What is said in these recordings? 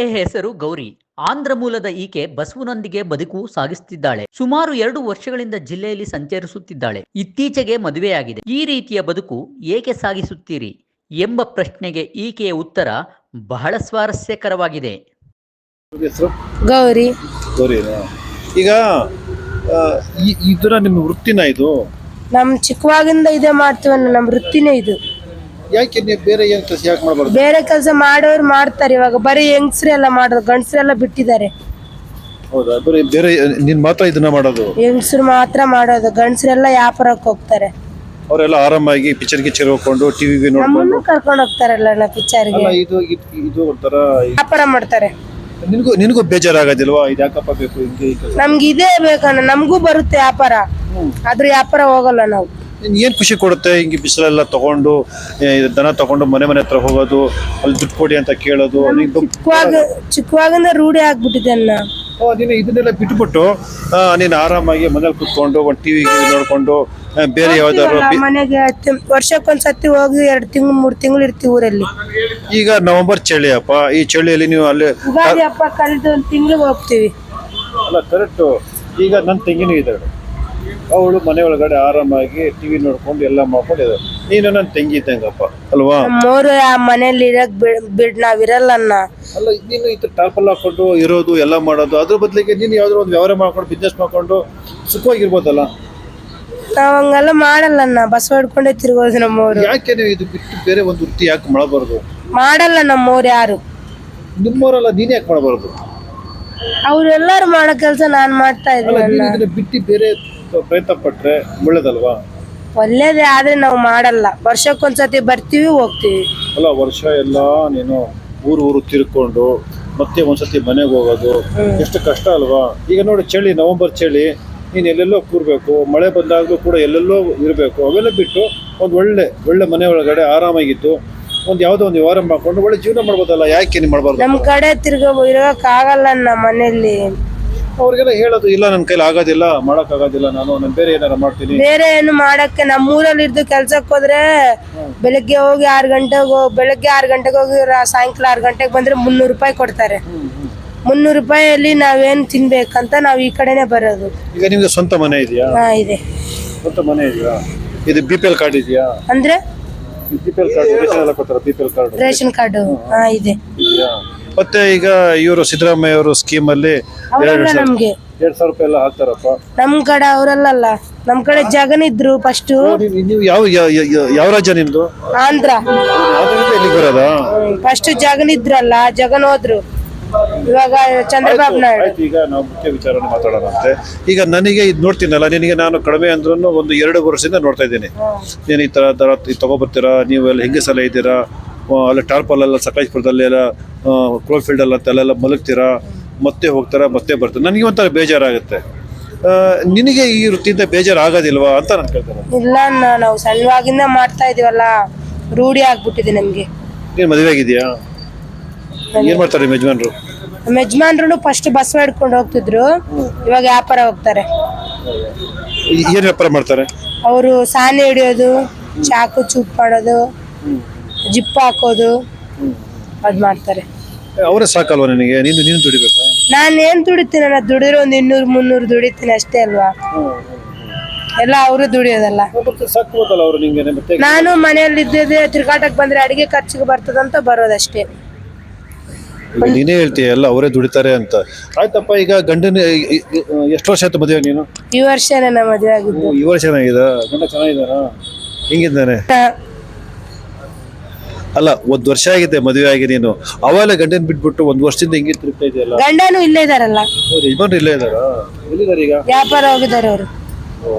ಈಕೆಯ ಹೆಸರು ಗೌರಿ. ಆಂಧ್ರ ಮೂಲದ ಈಕೆ ಬಸವನೊಂದಿಗೆ ಬದುಕು ಸಾಗಿಸುತ್ತಿದ್ದಾಳೆ. ಸುಮಾರು ಎರಡು ವರ್ಷಗಳಿಂದ ಜಿಲ್ಲೆಯಲ್ಲಿ ಸಂಚರಿಸುತ್ತಿದ್ದಾಳೆ. ಇತ್ತೀಚೆಗೆ ಮದುವೆಯಾಗಿದೆ. ಈ ರೀತಿಯ ಬದುಕು ಏಕೆ ಸಾಗಿಸುತ್ತೀರಿ ಎಂಬ ಪ್ರಶ್ನೆಗೆ ಈಕೆಯ ಉತ್ತರ ಬಹಳ ಸ್ವಾರಸ್ಯಕರವಾಗಿದೆ. ಗೌರಿ. ಈಗ ಈ- ಇದರ ನಿಮ್ಮ ವೃತ್ತಿನ ಇದು? ನಮ್ ಚಿಕ್ಕವಾಗಿಂದ ಇದೇ ಮಾಡ್ತೀವನ್ನ ನಮ್ ವೃತ್ತಿನೇ ಇದು. ಯಾಕೆ ನೀವು ಬೇರೆ ಏನು ಕೆಲಸ ಯಾಕೆ ಮಾಡಬಾರ್ದು? ಬೇರೆ ಕೆಲಸ ಮಾಡೋರು ಮಾಡ್ತಾರೆ ಇವಾಗ ಬರೀ ಹೆಂಗಸ್ರೆಲ್ಲ ಮಾಡೋದು ಗಂಡಸ್ರೆಲ್ಲ ಬಿಟ್ಟಿದ್ದಾರೆ. ಹೌದಾ? ಬರೀ ಬೇರೆ ನೀನ್ ಮಾತ್ರ ಇದನ್ನ ಮಾಡೋದು? ಹೆಂಗಸ್ರು ಮಾತ್ರ ಮಾಡೋದು ಗಂಡಸ್ರೆಲ್ಲ ವ್ಯಾಪಾರಕ್ಕೆ ಹೋಗ್ತಾರೆ. ಅವರೆಲ್ಲ ಆರಾಮಾಗಿ ಪಿಕ್ಚರ್ ಗಿಚ್ಚರ್ ಹೋಗ್ಕೊಂಡು ಟಿವಿ ನೋಡ್ಕೊಂಡು ನಮ್ಮನ್ನು ಕರ್ಕೊಂಡು ಹೋಗ್ತಾರಲ್ಲ ನಾ ಪಿಕ್ಚರ್ಗೆ ಅಲ್ಲ ಇದು ಇದು- ಇದು ಒಂಥರ ವ್ಯಾಪಾರ ಮಾಡ್ತಾರೆ. ನಿನಗೂ ನಿನಗೂ ಬೇಜಾರಾಗೋದಿಲ್ವಾ? ಇದು ಯಾಕಪ್ಪ ಬೇಕು ಹಿಂಗೆ ಈ ಕೆಲಸ ನಮ್ಗೆ ಇದೇ ಬೇಕಣ್ಣ ನಮಗೂ ಬರುತ್ತೆ ವ್ಯಾಪಾರ. ಆದ್ರೆ ವ್ಯಾಪಾರ ಹೋಗಲ್ಲ ನಾವು. ಏನ್ ಖುಷಿ ಕೊಡುತ್ತೆ? ಹಿಂಗೆ ಬಿಸಿಲೆಲ್ಲ ತಗೊಂಡು ದನ ತಗೊಂಡು ಮನೆ ಮನೆ ಹತ್ರ ಹೋಗೋದು ಅಲ್ಲಿ ದುಡ್ಡು ಕೊಡಿ ಅಂತ ಕೇಳೋದು ಚಿಕ್ಕವಾಗ ಚಿಕ್ಕವಾಗಿಂದ ರೂಢಿ ಆಗ್ಬಿಟ್ಟಿದೆ ಅಲ್ಲ ನೀನು ಇದನ್ನೆಲ್ಲ ಬಿಟ್ಬಿಟ್ಟು ನೀನು ಆರಾಮಾಗಿ ಮನೇಲಿ ಕುತ್ಕೊಂಡು ಒಂದು ಟಿವಿ ನೋಡ್ಕೊಂಡು ಬೇರೆ ಯಾವ್ದಾದ್ರು ಮನೆಗೆ ವರ್ಷಕ್ಕೊಂದ್ಸತಿ ಹೋಗಿ ಎರಡು ತಿಂಗಳು ಮೂರು ತಿಂಗಳು ಇರ್ತೀವಿ ಊರಲ್ಲಿ. ಈಗ ನವೆಂಬರ್ ಚಳಿ ಅಪ್ಪ ಈ ಚಳಿಯಲ್ಲಿ ನೀವು ಅಲ್ಲಿ ಅಪ್ಪ ಹಬ್ಬ ಕಳೆದು ಒಂದು ತಿಂಗಳಿಗೆ ಹೋಗ್ತೀವಿ. ಅಲ್ಲ ಕರೆಕ್ಟು ಈಗ ನನ್ನ ತೆಂಗಿನೂ ಇದ್ದಾಳೆ ಅವಳು ಮನೆ ಒಳಗಡೆ ಆರಾಮಾಗಿ ಟಿವಿ ನೋಡ್ಕೊಂಡು ಎಲ್ಲ ಮಾಡ್ಕೊಂಡು ನೀನು ನನ್ನ ತಂಗಿ ತಂಗಪ್ಪ ಅಲ್ವಾ? ಮೂರು ಆ ಮನೇಲಿ ಇರಕ್ ಬಿಡ್ ನಾವಿರಲ್ಲ ಅಣ್ಣ. ಅಲ್ಲ ನೀನು ಈ ತರ ಟಾರ್ಪಲ್ ಹಾಕೊಂಡು ಇರೋದು ಎಲ್ಲ ಮಾಡೋದು ಅದ್ರ ಬದಲಿಗೆ ನೀನು ಯಾವ್ದಾದ್ರು ಒಂದು ವ್ಯವಹಾರ ಮಾಡ್ಕೊಂಡು ಬಿಸ್ನೆಸ್ ಮಾಡ್ಕೊಂಡು ಸುಖವಾಗಿರ್ಬೋದಲ್ಲ? ನಾವ್ ಹಂಗೆಲ್ಲ ಮಾಡಲ್ಲ ಅಣ್ಣ ಬಸ್ ಹೊಡ್ಕೊಂಡೇ ತಿರ್ಗೋದು ನಮ್ಮವ್ರು ಯಾಕೆ ನೀವು ಇದು ಬಿಟ್ಟು ಬೇರೆ ಒಂದು ವೃತ್ತಿ ಯಾಕೆ ಮಾಡಬಾರ್ದು? ಮಾಡಲ್ಲ ನಮ್ಮವ್ರು ಯಾರು. ನಿಮ್ಮವರೆಲ್ಲ ನೀನು ಯಾಕೆ ಮಾಡಬಾರ್ದು? ಅವ್ರೆಲ್ಲಾರು ಮಾಡೋ ಕೆಲಸ ನಾನ್ ಮಾಡ್ತಾ ಅಲ್ಲ ಇದ್ದೀನಿ ನೀನು ಇದನ್ನ ಬಿಟ್ಟು ಬೇರೆ ಪ್ರಯತ್ನ ಪಟ್ರೆ ಒಳ್ಳೇದಲ್ವಾ? ಒಳ್ಳೇದೇ ಆದ್ರೆ ನಾವು ಮಾಡಲ್ಲ. ವರ್ಷಕ್ಕೊಂದ್ಸತಿ ಬರ್ತೀವಿ ಹೋಗ್ತೀವಿ. ಅಲ್ಲ ವರ್ಷ ಎಲ್ಲ ನೀನು ಊರು ಊರು ತಿರ್ಕೊಂಡು ಮತ್ತೆ ಒಂದ್ಸತಿ ಮನೆಗೆ ಹೋಗೋದು ಎಷ್ಟು ಕಷ್ಟ ಅಲ್ವಾ? ಈಗ ನೋಡಿ ಚಳಿ ನವೆಂಬರ್ ಚಳಿ ನೀನು ಎಲ್ಲೆಲ್ಲೋ ಕೂರ್ಬೇಕು ಮಳೆ ಬಂದಾಗಲೂ ಕೂಡ ಎಲ್ಲೆಲ್ಲೋ ಇರಬೇಕು ಅವೆಲ್ಲ ಬಿಟ್ಟು ಒಂದು ಒಳ್ಳೆ ಒಳ್ಳೆ ಮನೆ ಒಳಗಡೆ ಆರಾಮಾಗಿತ್ತು ಒಂದು ಯಾವುದೋ ಒಂದು ವ್ಯವಹಾರ ಮಾಡ್ಕೊಂಡು ಒಳ್ಳೆ ಜೀವನ ಮಾಡ್ಬೋದಲ್ಲ? ಯಾಕೆ ನೀವು ಮಾಡ್ಬಾರ್ದು? ನಮ್ಮ ಕಡೆ ತಿರ್ಗ ಇರೋಕ್ಕಾಗಲ್ಲ ನಮ್ಮ ಮನೆಯಲ್ಲಿ. ಮನೇಲಿ ಅವ್ರಿಗೆಲ್ಲ ಹೇಳೋದು ಇಲ್ಲ ನನ್ನ ಕೈಲಿ ಆಗೋದಿಲ್ಲ ಮಾಡೋಕ್ಕಾಗೋದಿಲ್ಲ ನಾನು ನಾನು ಬೇರೆ ಏನಾರ ಮಾಡ್ತೀನಿ. ಬೇರೆ ಏನು ಮಾಡಕ್ಕೆ ನಮ್ಮೂರಲ್ಲಿ ಇದ್ದು ಕೆಲ್ಸಕ್ಕೆ ಹೋದ್ರೆ ಬೆಳಗ್ಗೆ ಹೋಗಿ ಆರು ಗಂಟೆಗೆ ಹೋಗಿ ಬೆಳಗ್ಗೆ ಆರು ಗಂಟೆಗೆ ಹೋಗಿ ರಾ- ಸಾಯಂಕಾಲ ಆರು ಗಂಟೆಗೆ ಬಂದ್ರೆ ಮುನ್ನೂರು ರೂಪಾಯಿ ಕೊಡ್ತಾರೆ. ಮುನ್ನೂರು ರೂಪಾಯಿಯಲ್ಲಿ ನಾವೇನು ತಿನ್ಬೇಕಂತ ನಾವು ಈ ಕಡೆನೆ ಬರೋದು. ಈಗ ನಿಮ್ಗೆ ಸ್ವಂತ ಮನೆ ಇದೆಯಾ? ಹಾ ಇದೆ. ಸ್ವಂತ ಮನೆ ಇದೆಯಾ? ಇದು ಬಿ ಪಿ ಎಲ್ ಕಾರ್ಡ್ ಇದೆಯಾ? ಅಂದ್ರೆ? B P L card ration ಎಲ್ಲ ಕೊಡ್ತಾರ B P L card ration card. ಹಾ ಇದೆ. ಇದೆಯಾ? ಮತ್ತೆ ಈಗ ಇವರು ಸಿದ್ದರಾಮಯ್ಯ ಅವರು ಸ್ಕೀಮ್ ಅಲ್ಲಿ ಅವರೆಲ್ಲ ನಮ್ಗೆ. ಎರಡ್ ಸಾವಿರ ರೂಪಾಯಿ ಎಲ್ಲ ಹಾಕ್ತಾರಪ್ಪ. ನಮ್ ಕಡೆ ಅವರಲ್ಲಲ್ಲ. ನಮ್ ಕಡೆ ಜಗನ್ ಇದ್ರು ಫಸ್ಟ್ ನೀವು- ನೀವು ಯಾವ ಯಾವ- ಯಾವ- ಯಾವ ರಾಜ್ಯ ನಿಮ್ದು? ಆಂಧ್ರ. ಯಾವ್ದ್ರಿಂದ ಇಲ್ಲಿಗೆ ಬರೋದಾ? ಫಸ್ಟ್ ಜಗನ್ ಇದ್ರಲ್ಲ ಜಗನ್ ಹೋದ್ರು. ಇವಾಗ ಚಂದ್ರಬಾಬು ನಾಯ್ಡು. ಆಯ್ತು ಈಗ ನಾವು ಮುಖ್ಯ ವಿಚಾರನ ಮಾತಾಡೋಣಂತೆ ಈಗ ನನಗೆ ಇದು ನೋಡ್ತೀನಲ್ಲ ನಿನಗೆ ನಾನು ಕಡಿಮೆ ಅಂದ್ರೂ ಒಂದು ಎರಡು ವರ್ಷದಿಂದ ನೋಡ್ತಾ ಇದ್ದೀನಿ. ನೀನು ಈ ಥರ ಥರ ತಗೊಬರ್ತೀರಾ? ನೀವು ಎಲ್ಲ ಸಲ ಇದ್ದೀರಾ? ಅಲ್ಲಿ ಟಾರ್ಪಲ್ ಎಲ್ಲ ಸಕಲೇಶ್ಪುರದಲ್ಲಿ ಎಲ್ಲ ಎಲ್ಲ ಅಲ್ಲೆಲ್ಲ ಮಲಗ್ತೀರಾ? ಮತ್ತೆ ಹೋಗ್ತಾರ? ಮತ್ತೆ ಬರ್ತಾರೆ? ನನಗೆ ಒಂಥರ ಬೇಜಾರಾಗುತ್ತೆ. ನಿನಗೆ ಈ ವೃತ್ತಿಯಿಂದ ಬೇಜಾರು ಆಗೋದಿಲ್ವಾ ಅಂತ ನಾನು ಕೇಳ್ತೇನೆ. ಇಲ್ಲ ಅಣ್ಣ ನಾವು ಸಣ್ಣವಾಗಿಂದ ಮಾಡ್ತಾ ಇದೀವಲ್ಲ ರೂಢಿ ಆಗ್ಬಿಟ್ಟಿದೆ ನಮ್ಗೆ. ನೀನು ಮದುವೆ ಆಗಿದೆಯಾ? ಏನು ಮಾಡ್ತಾರೆ ನಿಮ್ಮ ಯಜಮಾನ್ರು? ನಮ್ಮ ಯಜಮಾನ್ರು ಫಸ್ಟ್ ಬಸ್ ಹಿಡ್ಕೊಂಡು ಹೋಗ್ತಿದ್ರು. ಇವಾಗ ವ್ಯಾಪಾರ ಹೋಗ್ತಾರೆ. ಏನು ವ್ಯಾಪಾರ ಮಾಡ್ತಾರೆ? ಅವರು ಸಾನೆ ಹಿಡಿಯೋದು ಚಾಕು ಚೂಪ್ ಮಾಡೋದು. ಜಿಪ್ ಹಾಕೋದು ಅದ್ ಮಾಡ್ತಾರೆ. ಅವರೇ ಸಾಕಲ್ವಾ ನನಗೆ? ನೀನು ನೀನು ದುಡಿಬೇಕಾ? ನಾನು ಏನು ದುಡಿತೀನಿ ಅಣ್ಣ? ದುಡಿದ್ರೆ ಒಂದು ಇನ್ನೂರು ಮುನ್ನೂರು ದುಡಿತೀನಿ ಅಷ್ಟೇ ಅಲ್ವಾ? ಎಲ್ಲ ಅವರು ದುಡಿಯೋದಲ್ಲ. ಸಾಕ್ಬೋದಲ್ಲ ಅವರು ನಿಂಗೆ? ಮತ್ತೆ ನಾನು ಮನೆಯಲ್ಲಿ ಇದ್ದಿದ್ದೆ ತಿರ್ಗಾಟಕ್ ಬಂದ್ರೆ ಅಡಿಗೆ ಖರ್ಚಿಗೆ ಬರ್ತದಂತ ಬರೋದಷ್ಟೇ. ಈಗ ನೀನೇ ಹೇಳ್ತೀಯ ಎಲ್ಲ ಅವರೇ ದುಡಿತಾರೆ ಅಂತ. ಆಯ್ತಪ್ಪ ಈಗ ಗಂಡನ ಎಷ್ಟು ವರ್ಷ ಆಯ್ತು ಮದುವೆ ನೀನು? ಈ ವರ್ಷನೇ ಮದುವೆ ಆಗಿದ್ದು. ಈ ವರ್ಷ ಚೆನ್ನಾಗಿದೆ ಗಂಡ ಹೆಂಗಿದ್ದಾನೆ? ಅಲ್ಲ ಒಂದ್ ವರ್ಷ ಆಗಿದೆ ಮದುವೆ ಆಗಿ ನೀನು. ಅವಾಗ ಗಂಡನ್ ಬಿಟ್ಬಿಟ್ಟು ಒಂದ್ ವರ್ಷದಿಂದ ಹಿಂಗೆ ತಿರುಗ್ತಾ ಇದೆಯಲ್ಲ? ಗಂಡನು ಇಲ್ಲೇ ಇದಾರಲ್ಲ. ಯಜಮಾನ್ ಇಲ್ಲೇ ಇದಾರ? ಎಲ್ಲಿದ್ದಾರೆ ಈಗ? ವ್ಯಾಪಾರ ಹೋಗಿದ್ದಾರೆ ಅವರು. ಓ,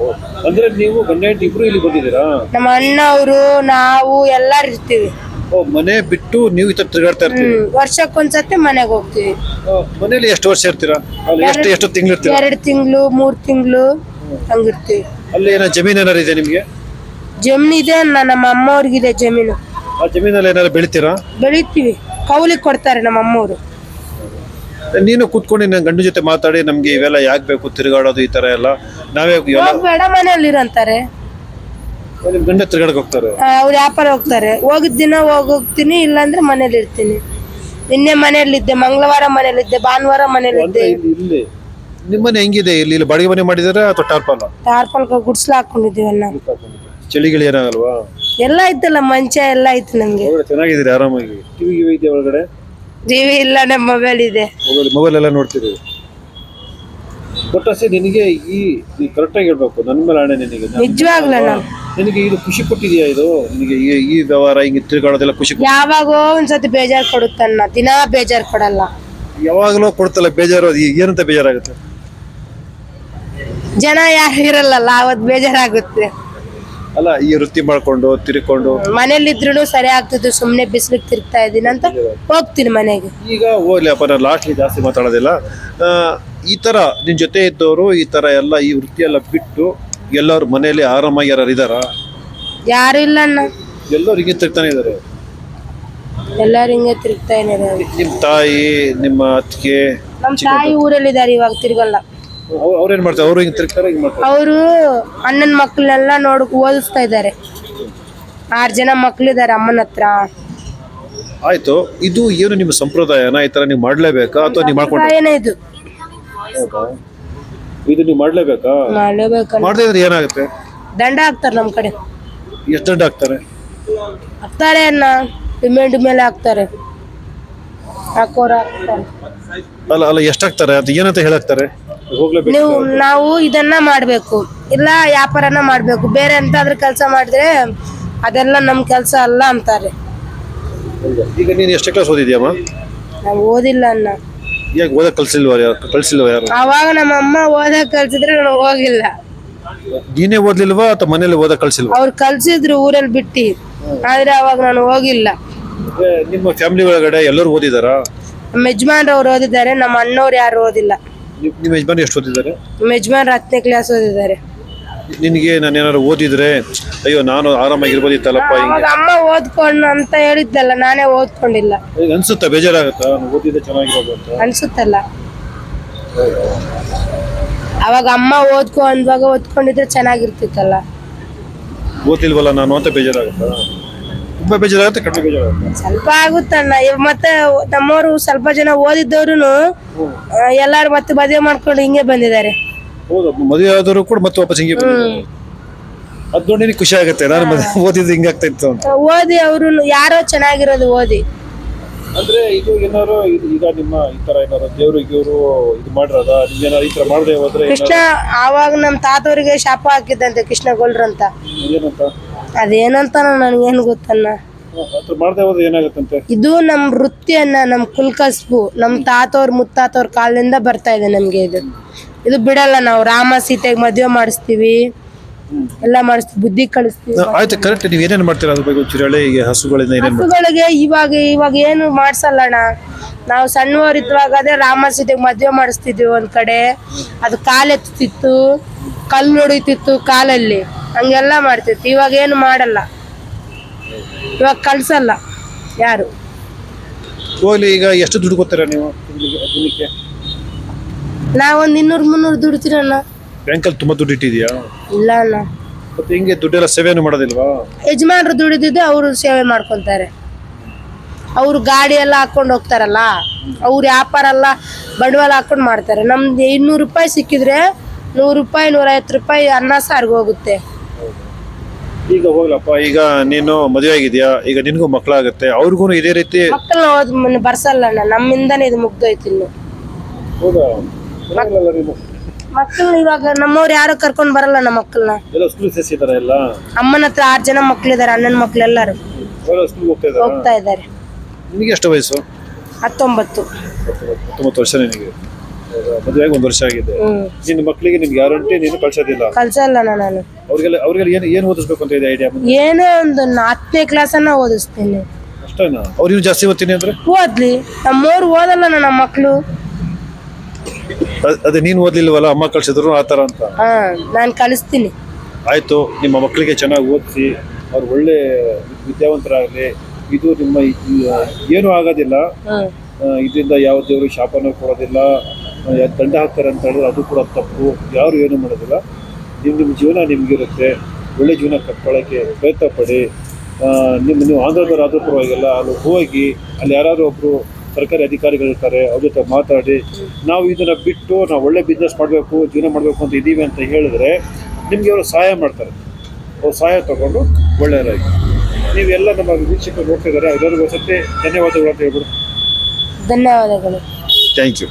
ಅಂದ್ರೆ ನೀವು ಗಂಡ ಹೆಂಡತಿ ಇಬ್ರು ಇಲ್ಲಿ ಬಂದಿದ್ದೀರಾ? ನಮ್ಮ ಅಣ್ಣ ಅವರು ನಾವು ಎಲ್ಲಾರು ಇರ್ತೀವಿ. ಓ ಮನೆ ಬಿಟ್ಟು ನೀವು ಈ ತರ ತಿರುಗಾಡ್ತಾ ಇರ್ತೀರಿ? ಹ್ಮ್ ವರ್ಷಕ್ಕೊಂದ್ಸತಿ ಮನೆಗೆ ಹೋಗ್ತೀವಿ. ಓ, ಮನೇಲಿ ಎಷ್ಟು ವರ್ಷ ಇರ್ತೀರಾ? ಅಲ್ಲಿ ಎಷ್ಟು ಎಷ್ಟು ತಿಂಗಳು ಇರ್ತೀರಾ? ಎರಡು ತಿಂಗಳು ಮೂರ್ ತಿಂಗಳು ಹಂಗಿರ್ತೀವಿ. ಅಲ್ಲಿ ಏನೋ ಜಮೀನ್ ಏನಾರು ಇದೆ ನಿಮ್ಗೆ? ಜಮೀನ್ ಇದೆ ಅಣ್ಣ ನಮ್ಮ ಅಮ್ಮವ್ರಿಗಿದೆ ಜಮೀನು. ಆ ಜಮೀನಲ್ಲಿ ಏನಾದ್ರು ಬೆಳಿತೀರಾ? ಬೆಳಿತೀವಿ. ಕೌಲಿಗೆ ಕೊಡ್ತಾರೆ ನಮ್ಮ ಅಮ್ಮವ್ರು. ನೀನು ಕೂತ್ಕೊಂಡು ನನ್ನ ಗಂಡು ಜೊತೆ ಮಾತಾಡಿ ನಮ್ಗೆ ಇವೆಲ್ಲ ಯಾಕೆ ಬೇಕು ತಿರುಗಾಡೋದು ಈ ತರ ಎಲ್ಲ? ನಾವೇ ಎಲ್ಲ ಬೇಡ ಮನೆಯಲ್ಲಿ ಇರಂತಾರೆ ನಿಮ್ ಗಂಡ ತಿರುಗಾಡಕ್ ಹೋಗ್ತಾರೆ? ಅವ್ರು ವ್ಯಾಪಾರ ಹೋಗ್ತಾರೆ. ಹೋಗಿದ್ ದಿನ ಹೋಗ್ ಹೋಗ್ತೀನಿ ಇಲ್ಲಾಂದ್ರೆ ಮನೇಲಿ ಇರ್ತೀನಿ. ನಿನ್ನೆ ಮನೆಯಲ್ಲಿದ್ದೆ ಮಂಗಳವಾರ ಮನೇಲಿದ್ದೆ ಭಾನುವಾರ ಮನೆಯಲ್ಲಿದ್ದೆ ಇಲ್ಲಿ ಇಲ್ಲಿ ನಿಮ್ಮನೆ ಹೆಂಗಿದೆ? ಇಲ್ಲಿ ಇಲ್ಲಿ ಬಾಡಿಗೆ ಮನೆ ಮಾಡಿದಾರೆ ಅಥವಾ ಟಾರ್ಪಲ್? ಟಾರ್ಪಲ್ ಗುಡ್ಸ್ಲ ಹಾಕೊಂಡಿದ್ದೀವಲ್ಲ? ಚಳಿಗಳು ಏನಾಗಲ್ವಾ? ಎಲ್ಲ ಇತ್ತಲ್ಲ ಮಂಚ ಎಲ್ಲ ಇತ್ತು ನಮ್ಗೆ. ಒಳಗಡೆ ಚೆನ್ನಾಗಿದ್ದೀರಿ ಆರಾಮಾಗಿ. ಟಿವಿ ಗಿವಿ ಇದೆಯಾ ಒಳಗಡೆ? ಟಿವಿ ಇಲ್ಲ ನಮ್ಮ ಮೊಬೈಲ್ ಇದೆ. ಮೊಬೈಲ್ ಮೊಬೈಲ್ ಎಲ್ಲ ನೋಡ್ತೀರಿ ಒಟ್ಟಸಿ ನಿನಗೆ ಈ ಕರೆಕ್ಟಾಗಿ ಹೇಳ್ಬೇಕು. ನನ್ನ ಮೇಲೆ ಹಣೆ ನಿನಗೆ. ನಾನು- ನಿಜವಾಗ್ಲ ನಾನು. ನಿನಗೆ ಇದು ಖುಷಿ ಕೊಟ್ಟಿದ್ಯಾ ಇದು? ನಿನಗೆ ಈ ಈ ವ್ಯವಹಾರ ಹಿಂಗೆ ತಿರುಗಾಡೋದೆಲ್ಲ ಖುಷಿ ಯಾವಾಗೋ ಒಂದ್ಸತಿ ಬೇಜಾರ್ ಕೊಡುತ್ತಣ್ಣ ದಿನಾ ಬೇಜಾರ್ ಕೊಡಲ್ಲ. ಯಾವಾಗಲೂ ಕೊಡ್ತಲ್ಲ ಬೇಜಾರು ಅದು ಏನಂತ ಬೇಜಾರಾಗುತ್ತೆ? ಜನ ಯಾರು ಇರಲ್ಲಲ್ಲ ಅವತ್ ಬೇಜಾರಾಗುತ್ತೆ. ಅಲ್ಲ ಈ ವೃತ್ತಿ ಮಾಡ್ಕೊಂಡು ತಿರ್ಕೊಂಡು? ಮನೇಲಿದ್ರು ಸರಿ ಆಗ್ತಿತ್ತು ಸುಮ್ನೆ ಬಿಸಿಲಿಗೆ ತಿರ್ಗ್ತಾ ಇದೀನಿ ಅಂತ ಹೋಗ್ತೀನಿ ಮನೆಗೆ. ಈಗ ಹೋಗ್ಲಿಪ್ಪ ನಾನು ಲಾಸ್ಟ್ಲಿ ಜಾಸ್ತಿ ಮಾತಾಡೋದಿಲ್ಲ. ಆ, ಈ ತರ ನಿನ್ ಜೊತೆ ಇದ್ದವರು ಈ ತರ ಎಲ್ಲ ಈ ವೃತ್ತಿ ಎಲ್ಲ ಬಿಟ್ಟು ಎಲ್ಲರೂ ಮನೆಯಲ್ಲಿ ಆರಾಮಾಗಿ ಯಾರು ಇದಾರ ಯಾರು ಇಲ್ಲ ಅಣ್ಣ. ಎಲ್ಲರೂ ಹಿಂಗೆ ತಿರ್ತಾನೆ ಇದಾರೆ? ಎಲ್ಲಾರು ಹಿಂಗೆ ತಿರುಗ್ತಾ ಇದಾರೆ ನಿಮ್ಮ ತಾಯಿ ನಿಮ್ಮ ಅತ್ತಿಗೆ ನಮ್ ತಾಯಿ ಊರಲ್ಲಿದ್ದಾರೆ ಇವಾಗ ತಿರ್ಗಲ್ಲ. ಅವ್ರೇನ್ ಮಾಡ್ತಾರೆ? ಅವ್ರು ಹಿಂಗೆ ತಿರ್ಗ್ತಾರೆ ಹಿಂಗೆ ಮಾಡ್ತಾರೆ. ಅವರು ಅಣ್ಣನ ಮಕ್ಕಳನ್ನೆಲ್ಲ ನೋಡ್ ಓದಿಸ್ತಾ ಇದ್ದಾರೆ ಆರ್ ಜನ ಮಕ್ಕಳಿದ್ದಾರೆ ಅಮ್ಮನ ಹತ್ರ. ಆಯ್ತು. ಇದು ಏನು ನಿಮ್ಮ ಸಂಪ್ರದಾಯನ? ಈ ತರ ನೀವು ಮಾಡ್ಲೇಬೇಕಾ? ಅಥವಾ ನೀವು ಮಾಡ್ಕೊಂಡು ಏನೇ ಇದು. ಇದು ನೀವು ಮಾಡ್ಲೇಬೇಕಾ? ಮಾಡ್ಲೇಬೇಕಾ ಮಾಡದೇ ಇದ್ರೆ ಏನಾಗುತ್ತೆ? ದಂಡ ಹಾಕ್ತಾರೆ ನಮ್ಮ ಕಡೆ. ಎಷ್ಟು ದಂಡ ಹಾಕ್ತಾರೆ? ಹಾಕ್ತಾರೆ ಅನ್ನ ಡಿಮ್ಯಾಂಡ್ ಮೇಲೆ ಹಾಕ್ತಾರೆ. ಹಾಕೋರ ಹಾಕ್ತಾರೆ. ಅಲ್ಲ ಅಲ್ಲ ಎಷ್ಟು ಹಾಕ್ತಾರೆ? ಅದು ಏನಂತ ಹೇಳಾಕ್ತಾರೆ? ಹೋಗ್ಲೇಬೇಕು ನೀವು ನಾವು ಇದನ್ನ ಮಾಡ್ಬೇಕು. ಇಲ್ಲ ವ್ಯಾಪಾರನ ಮಾಡ್ಬೇಕು. ಬೇರೆ ಎಂತಾದ್ರೂ ಕೆಲಸ ಮಾಡಿದ್ರೆ ಅದೆಲ್ಲ ನಮ್ ಕೆಲಸ ಅಲ್ಲ ಅಂತಾರೆ. ಈಗ ನೀನು ಎಷ್ಟು ಕ್ಲಾಸ್ ಓದಿದ್ಯಮ್ಮ? ನಾವು ಓದಿಲ್ಲ ಅನ್ನ ಯಾಕೆ ಓದಕ್ಕೆ ಕಲ್ಸಿಲ್ವಾ ಯಾರು ಕಳ್ಸಿಲ್ವಾ ಯಾರು? ಅವಾಗ ನಮ್ಮ ಅಮ್ಮ ಓದಕ್ ಕಲ್ಸಿದ್ರೆ ನಾನು ಹೋಗಿಲ್ಲ. ನೀನೇ ಓದ್ಲಿಲ್ವಾ ಅಥವಾ ಮನೇಲಿ ಓದಕ್ ಕಳ್ಸಿಲ್ವಾ ಅವ್ರು ಕಲ್ಸಿದ್ರು ಊರಲ್ಲಿ ಬಿಟ್ಟು. ಆದ್ರೆ ಅವಾಗ ನಾನು ಹೋಗಿಲ್ಲ. ನಿಮ್ಮ ಫ್ಯಾಮಿಲಿ ಒಳಗಡೆ ಎಲ್ಲರೂ ಓದಿದಾರಾ? ನಮ್ಮ ಯಜಮಾನ್ರವ್ರು ಓದಿದ್ದಾರೆ ನಮ್ಮ ಅಣ್ಣವ್ರು ಯಾರು ಓದಿಲ್ಲ. ನಿಮ್ಮ ಯಜಮಾನ್ ಎಷ್ಟು ಓದಿದ್ದಾರೆ? ನಮ್ಮ ಯಜಮಾನ್ರು ಹತ್ತನೇ ಕ್ಲಾಸ್ ಓದಿದ್ದಾರೆ. ನಿನಗೆ ನಾನು ಏನಾದ್ರು ಓದಿದ್ರೆ ಅಯ್ಯೋ ನಾನು ಆರಾಮಾಗಿರ್ಬೋದಿತ್ತಲ್ಲಪ್ಪ ಹಿಂಗೆ. ಅವಾಗ ಅಮ್ಮ ಓದ್ಕೊಂಡು ಅಂತ ಹೇಳಿದ್ದಲ್ಲ ನಾನೇ ಓದ್ಕೊಂಡಿಲ್ಲ. ಈಗ ಅನ್ಸುತ್ತಾ ಬೇಜಾರಾಗುತ್ತಾ? ನಾನು ಓದಿದ್ರೆ ಚೆನ್ನಾಗಿರೋದು ಅಂತ ಅನ್ಸುತ್ತಲ್ಲ. ಅವಾಗ ಅಮ್ಮ ಓದ್ಕೊ ಅಂದಾಗ ಓದ್ಕೊಂಡಿದ್ರೆ ಚೆನ್ನಾಗಿರ್ತಿತ್ತಲ್ಲ. ಓದಿಲ್ವಲ್ಲ ನಾನು ಅಂತ ಬೇಜಾರಾಗುತ್ತಾ? ತುಂಬಾ ಬೇಜಾರಾಗುತ್ತೆ ಕಡಿಮೆ ಬೇಜಾರಾಗುತ್ತೆ. ಸ್ವಲ್ಪ ಆಗುತ್ತಣ್ಣ. ಇವ್ ಮತ್ತೆ ನಮ್ಮವರು ಸ್ವಲ್ಪ ಜನ ಓದಿದ್ದವ್ರು ಎಲ್ಲಾರು ಮತ್ತೆ ಮದುವೆ ಮಾಡ್ಕೊಂಡು ಹಿಂಗೆ ಬಂದಿದ್ದಾರೆ. ಹೌದು ಮದುವೆ ಆದವರು ಕೂಡ ಮತ್ತೆ ವಾಪಸ್ ಹಿಂಗೆ ಬಂದಿದ್ದಾರೆ. ಅದ್ ನೋಡಿ ನಿನಗೆ ಖುಷಿ ಆಗುತ್ತೆ ನಾನು ಮದುವೆ ಓದಿದ್ದು ಹಿಂಗಾಗ್ತಾ ಇತ್ತು ಅಂತ. ಓದಿ ಅವರು ಯಾರೋ ಚೆನ್ನಾಗಿರೋದು ಓದಿ. ಅಂದ್ರೆ ಇದು ಏನಾರು ಈಗ ನಿಮ್ಮ ಈ ತರ ಏನಾರು ದೇವ್ರಿಗೆ ಇವರು ಇದು ಮಾಡಿರೋದ? ನೀವೇನಾರು ಈ ತರ ಮಾಡದೆ ಹೋದ್ರೆ ಕೃಷ್ಣ ಆವಾಗ ನಮ್ಮ ತಾತವ್ರಿಗೆ ಶಾಪ ಹಾಕಿದ್ದಂತೆ ಕೃಷ್ಣ ಗೊಲ್ರು ಅಂತ. ಏನಂತ? ಅದೇನಂತ ನನಗೇನು ಗೊತ್ತನ್ನ. ಹತ್ರ ಮಾಡದೆ ಹೋದ್ರೆ ಏನಾಗುತ್ತಂತೆ? ಇದು ನಮ್ಮ ವೃತ್ತಿಯನ್ನ ನಮ್ಮ ಕುಲ್ಕಸ್ಬು ನಮ್ಮ ತಾತವ್ರ ಮುತ್ತಾತವ್ರ ಕಾಲದಿಂದ ಬರ್ತಾ ಇದೆ ನಮ್ಗೆ ಇದು. ಇದು ಬಿಡಲ್ಲ ನಾವು ರಾಮ ಸೀತೆಗೆ ಮದುವೆ ಮಾಡಿಸ್ತೀವಿ. ಎಲ್ಲ ಮಾಡಿಸ್ತೀವಿ ಬುದ್ಧಿ ಕಳಿಸ್ತೀವಿ. ಆಯ್ತು ಕರೆಕ್ಟ್ ನೀವು ಏನೇನು ಮಾಡ್ತೀರಾ ಅದ್ರ ಬಗ್ಗೆ ಒಂಚೂರು ಹೇಳಿ ಈಗ ಹಸುಗಳಿಂದ ಏನೇನು ಮಾಡ್ತೀರಾ? ಹಸುಗಳಿಗೆ ಇವಾಗ ಇವಾಗ ಏನು ಮಾಡ್ಸಲ್ಲಣ್ಣ. ನಾವು ಸಣ್ಣವರಿದ್ದಾಗ ಅದೇ ರಾಮ ಸೀತೆಗೆ ಮದುವೆ ಮಾಡಿಸ್ತಿದ್ವಿ ಒಂದ್ ಕಡೆ. ಅದು ಕಾಲೆತ್ತಿತ್ತು ಕಲ್ಲು ಹೊಡಿತಿತ್ತು ಕಾಲಲ್ಲಿ. ಹಂಗೆಲ್ಲ ಮಾಡ್ತಿತ್ತು ಇವಾಗ ಏನು ಮಾಡಲ್ಲ. ಇವಾಗ ಕಳ್ಸಲ್ಲ ಯಾರು. ಹೋಗ್ಲಿ ಈಗ ಎಷ್ಟು ದುಡ್ಡು ಕೊಡ್ತೀರಾ ನೀವು ತಿಂಗ್ಳಿಗೆ- ದಿನಕ್ಕೆ? ನಾವೊಂದು ಇನ್ನೂರು ಮುನ್ನೂರು ದುಡ್ತೀರಣ್ಣ ಬ್ಯಾಂಕಲ್ಲಿ ತುಂಬಾ ದುಡ್ಡು ಇಟ್ಟಿದ್ಯಾ ಇಲ್ಲ ಅಣ್ಣ. ಮತ್ತೆ ಹಿಂಗೆ ದುಡ್ಡೆಲ್ಲ ಸೇವೆಯನ್ನು ಮಾಡೋದಿಲ್ವಾ? ಯಜಮಾನ್ರು ದುಡಿದಿದ್ದು ಅವರು ಸೇವೆ ಮಾಡ್ಕೊತಾರೆ. ಅವರು ಗಾಡಿ ಎಲ್ಲ ಹಾಕೊಂಡು ಹೋಗ್ತಾರಲ್ಲ ಅವ್ರು ವ್ಯಾಪಾರ ಎಲ್ಲ ಬಂಡವಾಳ ಹಾಕೊಂಡು ಮಾಡ್ತಾರೆ. ನಮ್ದು ಇನ್ನೂರು ರೂಪಾಯಿ ಸಿಕ್ಕಿದ್ರೆ ನೂರು ರೂಪಾಯಿ ನೂರೈವತ್ತು ರೂಪಾಯಿ ಅನ್ನ ಸಾರಿಗೆ ಹೋಗುತ್ತೆ. ಈಗ ಹೋಗ್ಲಪ್ಪ ಈಗ ನೀನು ಮದುವೆ ಆಗಿದ್ಯಾ? ಈಗ ನಿನಗೂ ಮಕ್ಕಳಾಗುತ್ತೆ. ಅವ್ರಿಗೂ ಇದೇ ರೀತಿ ಮಕ್ಕಳನ್ನ ಬರ್ಸಲ್ಲ ಅಣ್ಣ ನಮ್ಮಿಂದಾನೇ ಇದು ಮುಗ್ದೋಯ್ತು ಇನ್ನು. ಹೌದಾ? ಪರವಾಗಿಲ್ಲಲ್ಲ ನೀನು ಮಕ್ಕಳನ್ನ ಇವಾಗ ನಮ್ಮವ್ರು ಯಾರು ಕರ್ಕೊಂಡ್ ಬರಲ್ಲ ನಮ್ಮ ಮಕ್ಕಳನ್ನ. ಎಲ್ಲ ಸ್ಕೂಲ್ ಸೇರಿಸಿದಾರೆ ಎಲ್ಲ? ಅಮ್ಮನ ಹತ್ರ ಆರ್ ಜನ ಮಕ್ಳಿದಾರೆ ಅಣ್ಣನ ಮಕ್ಳು ಎಲ್ಲರೂ. ಎಲ್ಲ ಸ್ಕೂಲ್ ಹೋಗ್ತಾ ಇದಾರೆ ಹೋಗ್ತಾ ಇದ್ದಾರೆ. ನಿಮಗೆ ಎಷ್ಟು ವಯಸ್ಸು? ಹತ್ತೊಂಬತ್ತು. ಹತ್ತೊಂಬತ್ತು ವರ್ಷ ನಿನಗೆ. ಹೌದಾ? ಮದುವೆ ಒಂದು ವರ್ಷ ಆಗಿದೆ. ನಿನ್ನ ಮಕ್ಕಳಿಗೆ ನಿನ್ ಗ್ಯಾರಂಟಿ ನೀನು ಕಳ್ಸೋದಿಲ್ಲ? ಕಲ್ಸಲ್ಲ ನಾನು. ಅವ್ರಿಗೆಲ್ಲ ಅವ್ರಿಗೆಲ್ಲ ಏನು ಏನು ಓದಿಸ್ಬೇಕು ಅಂತ ಇದೆ ಐಡಿಯಾ ಏನೋ ಒಂದು ಹತ್ತನೇ ಕ್ಲಾಸನ್ನ ಓದಿಸ್ತೀನಿ. ಅಷ್ಟೇನಾ? ಅವ್ರಿಗೂ ಜಾಸ್ತಿ ಓದ್ತೀನಿ ಅಂದ್ರೆ? ಓದ್ಲಿ. ನಮ್ಮವ್ರು ಓದಲ್ಲ ನನ್ನ ಮಕ್ಕಳು ಅದ್- ನೀನು ಓದ್ಲಿಲ್ವಲ್ಲ ಅಮ್ಮ ಕಳ್ಸಿದ್ರು ಆ ತರ ಅಂತ? ಹಾ ನಾನು ಕಲಿಸ್ತೀನಿ ಆಯ್ತು ನಿಮ್ಮ ಮಕ್ಕಳಿಗೆ ಚೆನ್ನಾಗಿ ಓದಿಸಿ ಅವ್ರು ಒಳ್ಳೆ ವಿದ್ಯಾವಂತರಾಗಲಿ ಇದು ನಿಮ್ಮ ಈ- ಏನು ಆಗೋದಿಲ್ಲ. ಇದರಿಂದ ಯಾವ ದೇವರು ಶಾಪನ ಕೊಡೋದಿಲ್ಲ. ದಂಡ ಹಾಕ್ತಾರೆ ಅಂತ ಹೇಳಿದ್ರೆ ಅದು ಕೂಡ ತಪ್ಪು. ಯಾರು ಏನು ಮಾಡೋದಿಲ್ಲ. ನಿಮ್ಮ ನಿಮ್ಮ ಜೀವನ ನಿಮಗಿರುತ್ತೆ. ಒಳ್ಳೆ ಜೀವನ ಕಟ್ಕೊಳ್ಳೋಕ್ಕೆ ಪ್ರಯತ್ನ ಪಡಿ. ನಿಮ್ಮ ನೀವು ಆಂಧ್ರದವ್ರು ಆದರೂ ಪರವಾಗಿಲ್ಲ ಅಲ್ಲಿ ಹೋಗಿ ಅಲ್ಲಿ ಯಾರಾದರೂ ಒಬ್ಬರು ಸರ್ಕಾರಿ ಅಧಿಕಾರಿಗಳಿರ್ತಾರೆ ಅವ್ರ ಜೊತೆ ಮಾತಾಡಿ. ನಾವು ಇದನ್ನು ಬಿಟ್ಟು ನಾವು ಒಳ್ಳೆ ಬಿಸ್ನೆಸ್ ಮಾಡಬೇಕು ಜೀವನ ಮಾಡಬೇಕು ಅಂತ ಇದ್ದೀವಿ ಅಂತ ಹೇಳಿದ್ರೆ ನಿಮಗೆ ಅವರು ಸಹಾಯ ಮಾಡ್ತಾರೆ. ಅವ್ರು ಸಹಾಯ ತಗೊಂಡು ಒಳ್ಳೆಯದಾಗಿ ನೀವೆಲ್ಲ ನಮ್ಮ ವೀಕ್ಷಕರು ನೋಡ್ತಿದ್ದಾರೆ ಅದರ ವಸತಿ ಧನ್ಯವಾದಗಳು ಅಂತ ಹೇಳ್ಬಿಡು. ಧನ್ಯವಾದಗಳು. Thank you